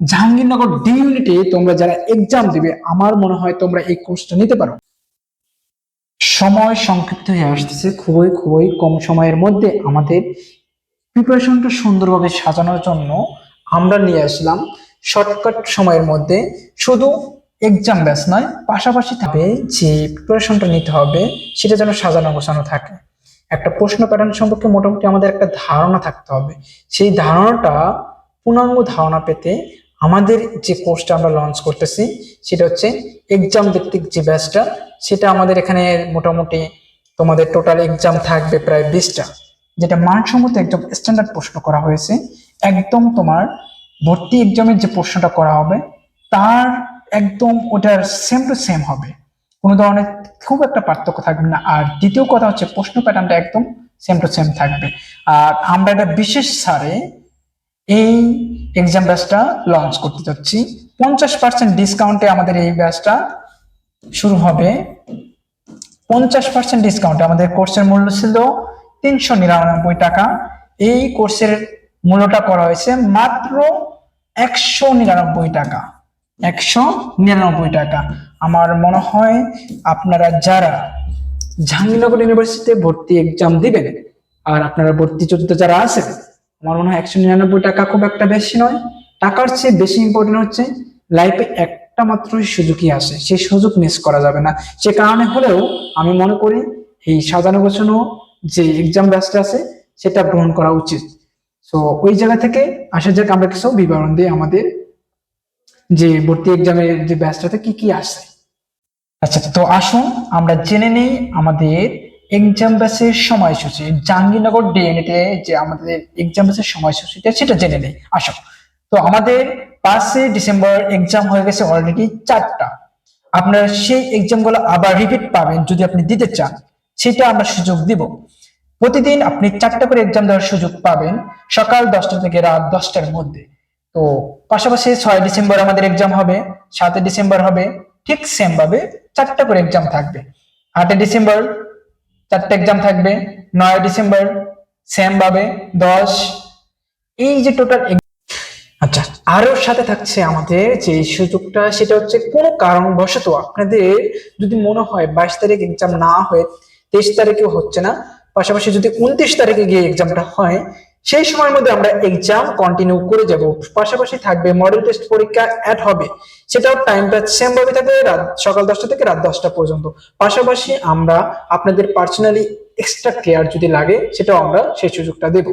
Jahangirnagar D ইউনিটে তোমরা যারা এক্সাম দিবে, আমার মনে হয় তোমরা এই কোর্সটা নিতে পারো। সময় সংক্ষিপ্ত হয়ে আসতেছে, খুবই খুবই কম সময়ের মধ্যে আমাদের প্রিপারেশনটা সুন্দরভাবে সাজানোর জন্য আমরা নিয়ে আসলাম। শর্টকাট সময়ের মধ্যে শুধু এক্সাম ব্যাস নয়, পাশাপাশি থাকবে যে প্রিপারেশনটা নিতে হবে, সেটা যেন সাজানো গোছানো থাকে। একটা প্রশ্ন প্যাটার্ন সম্পর্কে মোটামুটি আমাদের একটা ধারণা থাকতে হবে। সেই ধারণাটা পূর্ণাঙ্গ ধারণা পেতে আমাদের যে কোর্সটা আমরা লঞ্চ করতেছি, সেটা হচ্ছে এক্সাম ভিত্তিক যে ব্যাচটা সেটা আমাদের এখানে মোটামুটি তোমাদের টোটাল এক্সাম থাকবে প্রায় বিশটা, যেটা মানসম্মত একদম স্ট্যান্ডার্ড প্রশ্ন করা হয়েছে। একদম তোমার ভর্তি এক্সামের যে প্রশ্নটা করা হবে, তার একদম ওটার সেম টু সেম হবে। কোনো ধরনের খুব একটা পার্থক্য থাকবে না। আর দ্বিতীয় কথা হচ্ছে প্রশ্ন প্যাটার্নটা একদম সেম টু সেম থাকবে। আর আমরা একটা বিশেষ সারে এই এক্সাম ব্যাচটা লঞ্চ করতে যাচ্ছি। পঞ্চাশ পার্সেন্ট ডিসকাউন্টে আমাদের এই ব্যাচটা শুরু হবে। পঞ্চাশ পার্সেন্ট ডিসকাউন্টে আমাদের কোর্সের মূল্য ছিল তিনশো নিরানব্বই টাকা। এই কোর্সের মূল্যটা করা হয়েছে মাত্র একশো নিরানব্বই টাকা। একশো নিরানব্বই টাকা। আমার মনে হয় আপনারা যারা জাহাঙ্গীরনগর ইউনিভার্সিটিতে ভর্তি এক্সাম দিবেন, আর আপনারা ভর্তি যোদ্ধা যারা আছেন আমার মনে হয় একশো নিরানব্বই টাকা খুব একটা বেশি নয়। টাকার চেয়ে বেশি ইম্পর্টেন্ট হচ্ছে লাইফে একটা মাত্র সুযোগই আসে সেই সুযোগ মিস করা যাবে না। সে কারণে হলেও আমি মনে করি এই সাজানো গোছানো যে এক্সাম ব্যাচটা আছে, সেটা গ্রহণ করা উচিত। তো ওই জায়গা থেকে আসা যাক, আমরা কিছু বিবরণ দিয়ে আমাদের যে ভর্তি এক্সামের যে ব্যাচটাতে কি কি আসে। আচ্ছা তো আসুন, আমরা জেনে নেই আমাদের এক্সাম ব্যাচের সময়সূচি, জাহাঙ্গীরনগর ডিএনএতে যে আমাদের এক্সাম ব্যাচের সময়সূচিটা, সেটা জেনে নেই। আসুন তো আমাদের পাঁচই ডিসেম্বর এক্সাম হয়ে গেছে অলরেডি চারটা। আপনারা সেই এক্সামগুলো আবার রিপিট পাবেন যদি আপনি দিতে চান। সেটা আমরা সুযোগ দিব। প্রতিদিন আপনি চারটা করে এক্সাম দেওয়ার সুযোগ পাবেন সকাল দশটা থেকে রাত দশটার মধ্যে। তো পাশাপাশি ছয় ডিসেম্বর আমাদের এক্সাম হবে, সাতই ডিসেম্বর হবে, ঠিক সেম ভাবে চারটা করে এক্সাম থাকবে। আটই ডিসেম্বর চারটা এক্সাম থাকবে, নয় ডিসেম্বর সেম ভাবে দশ। এই যে টোটাল আচ্ছা আরও সাথে থাকছে আমাদের যে সুযোগটা, সেটা হচ্ছে কোনো কারণবশত আপনাদের যদি মনে হয় বাইশ তারিখ এক্সাম না হয়ে তেইশ তারিখেও হচ্ছে না, পাশাপাশি যদি উনত্রিশ তারিখে গিয়ে এক্সামটা হয় সেই সময়ের মধ্যে আমরা এক্সাম কন্টিনিউ করে যাব। পাশাপাশি থাকবে মডেল টেস্ট পরীক্ষা অ্যাড হবে। সেটাও টাইমটা সেম ভাবে থাকবে রাত, সকাল দশটা থেকে রাত দশটা পর্যন্ত। পাশাপাশি আমরা আপনাদের পার্সোনালি এক্সট্রা কেয়ার যদি লাগে, সেটাও আমরা সেই সুযোগটা দেব।